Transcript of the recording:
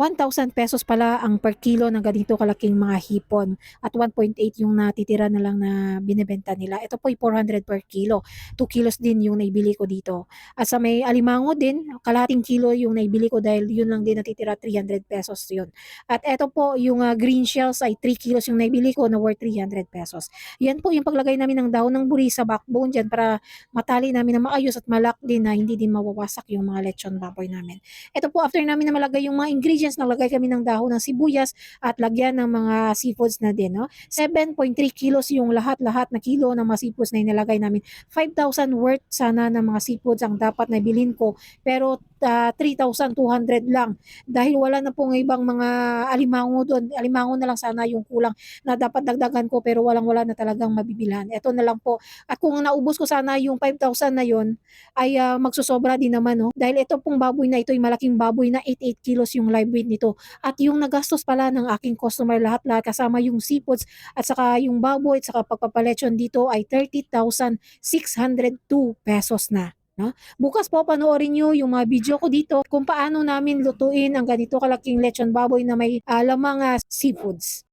1,000 pesos pala ang per kilo ng ganito kalaking mga hipon at 1.8 yung natitira na lang na binebenta nila. Ito po ay 400 per kilo. 2 kilos din yung naibili ko dito. At sa may alimango din, kalating kilo yung naibili ko dahil yun lang din natitira 300 pesos yun. At ito po yung ah, green shells ay 3 kilos yung naibili ko na worth 300 pesos. Yan po yung paglagay namin ng dahon ng buri sa backbone dyan para matali namin na maayos at malak din na hindi din mawawasak yung mga lechon baboy namin. Ito po after namin na malagay yung mga ingredients, naglagay kami ng dahon ng sibuyas at lagyan ng mga seafoods na din. No? 7.3 kilos yung lahat-lahat na kilo ng mga seafoods na inilagay namin. 5,000 worth sana ng mga seafoods ang dapat na bilhin ko pero ah, 3,200 lang dahil wala na pong ibang mga alimango doon. Alimango na lang sana yung kulang na dapat dagdagan ko pero walang wala na talagang mabibilhan. Ito na lang po. At kung naubos ko sana yung 5,000 na yon ay ah, magsusobra din naman no. Dahil ito pong baboy na ito ay malaking baboy na 88 kilos yung live weight nito. At yung nagastos pala ng aking customer lahat-lahat kasama yung seafoods at saka yung baboy at saka pagpapalechon dito ay 30,602 pesos na. No? Bukas po panoorin nyo yung mga video ko dito kung paano namin lutuin ang ganito kalaking lechon baboy na may ah, lamang ah, seafoods.